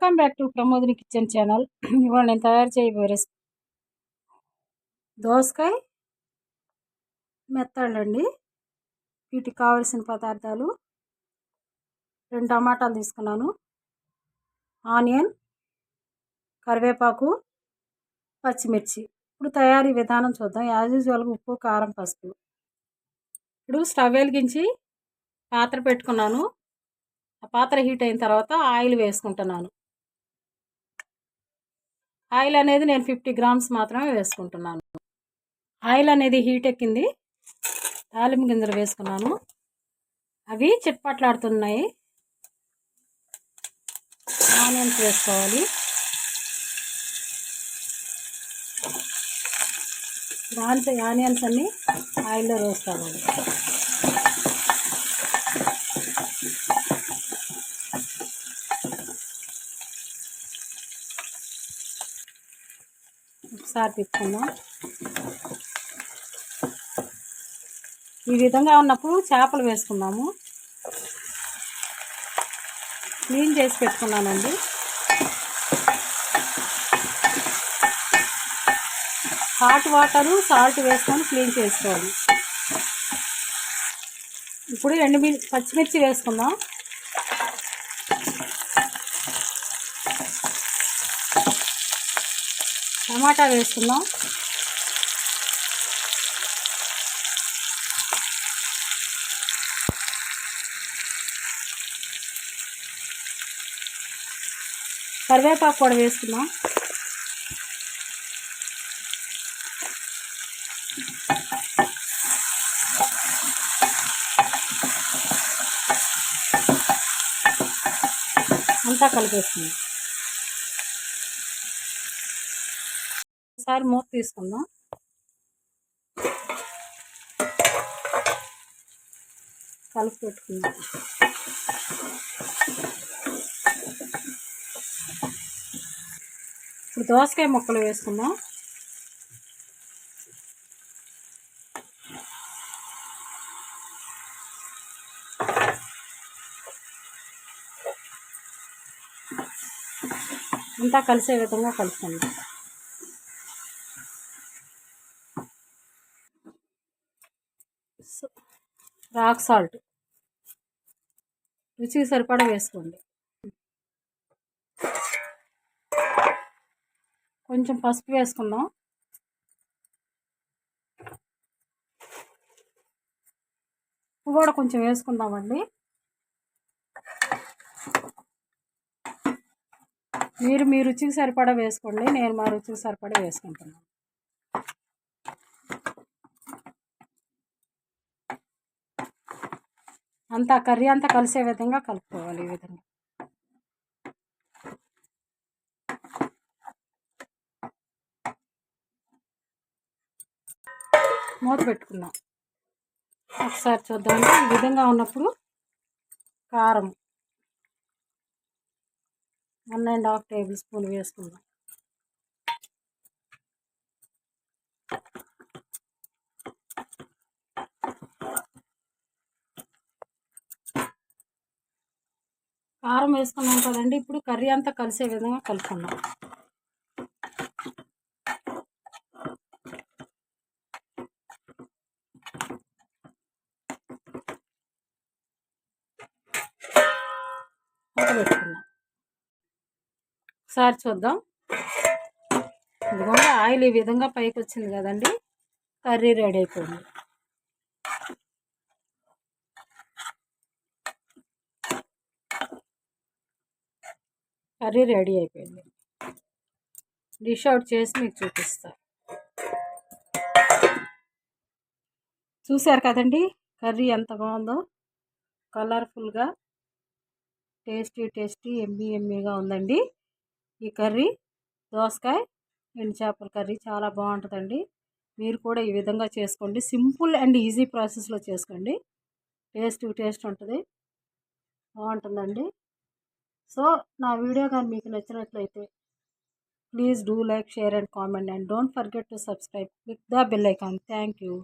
Welcome back to Pramodini kitchen channel ఇవాళ నేను తయారు చేయబోయే రెసిపీ దోసకాయ మెత్తాళ్ళండి. వీటికి కావలసిన పదార్థాలు రెండు టమాటాలు తీసుకున్నాను. ఆనియన్ కరివేపాకు పచ్చిమిర్చి. ఇప్పుడు తయారీ విధానం చూద్దాం. యాజ్ యూజువల్గా ఉప్పు కారం పసుపు. ఇప్పుడు స్టవ్ వెలిగించి పాత్ర పెట్టుకున్నాను. ఆ పాత్ర హీట్ అయిన తర్వాత ఆయిల్ వేసుకుంటున్నాను. ఆయిల్ అనేది నేను ఫిఫ్టీ గ్రామ్స్ మాత్రమే వేసుకుంటున్నాను. ఆయిల్ అనేది హీట్ ఎక్కింది. తాలింపు గింజలు వేసుకున్నాను. అవి చిట్పట్లాడుతున్నాయి. ఆనియన్స్ వేసుకోవాలి. దాంట్లో ఆనియన్స్ అన్నీ ఆయిల్లో వేసుకోవాలి ఒకసారి తిప్పుకుందాం. ఈ విధంగా ఉన్నప్పుడు చేపలు వేసుకుందాము. క్లీన్ చేసి పెట్టుకున్నానండి. హాట్ వాటరు సాల్ట్ వేసుకొని క్లీన్ చేసుకోవాలి. ఇప్పుడు ఎండు పచ్చిమిర్చి వేసుకుందాం. టమాటా వేసుకుందాం. కరివేపాకు కూడా వేసుకుందాం. అంతా కలిపేస్తుంది ఒకసారి మూత తీసుకుందాం. కలిపి పెట్టుకుందాం. ఇప్పుడు దోసకాయ ముక్కలు వేసుకుందాం. అంతా కలిసే విధంగా కలుపుకుందాం. Rock salt. రుచికి సరిపడా వేసుకోండి. కొంచెం పసుపు వేసుకుందాం. ఉప్పు కూడా కొంచెం వేసుకుందామండి. మీరు మీ రుచికి సరిపడా వేసుకోండి. నేను మా రుచికి సరిపడా వేసుకుంటున్నాను. అంతా కర్రీ అంతా కలిసే విధంగా కలుపుకోవాలి ఈ విధంగా. మూత పెట్టుకుందాం. ఒకసారి చూద్దాం. ఈ విధంగా ఉన్నప్పుడు కారం. One and half table spoon వేసుకుందాం. కారం వేసుకున్నాం కదండి. ఇప్పుడు కర్రీ అంతా కలిసే విధంగా కలుపుకున్నాం పెట్టుకున్నాం ఒకసారి చూద్దాం. ఇదిగోండి ఆయిల్ ఈ విధంగా పైకి వచ్చింది కదండి. కర్రీ రెడీ అయిపోయింది. కర్రీ రెడీ అయిపోయింది. డిష్ అవుట్ చేసి మీకు చూపిస్తా. చూశారు కదండి కర్రీ ఎంత బాగుందో. కలర్ఫుల్గా టేస్టీ టేస్టీ ఎమ్మీ ఎమ్మీగా ఉందండి ఈ కర్రీ. దోసకాయ ఎండు చేపల కర్రీ చాలా బాగుంటుందండి. మీరు కూడా ఈ విధంగా చేసుకోండి. సింపుల్ అండ్ ఈజీ ప్రాసెస్లో చేసుకోండి. టేస్ట్ టేస్ట్ ఉంటుంది. బాగుంటుందండి. సో నా వీడియో కానీ మీకు నచ్చినట్లయితే please do like share and comment and don't forget to subscribe with the bell icon. Thank you.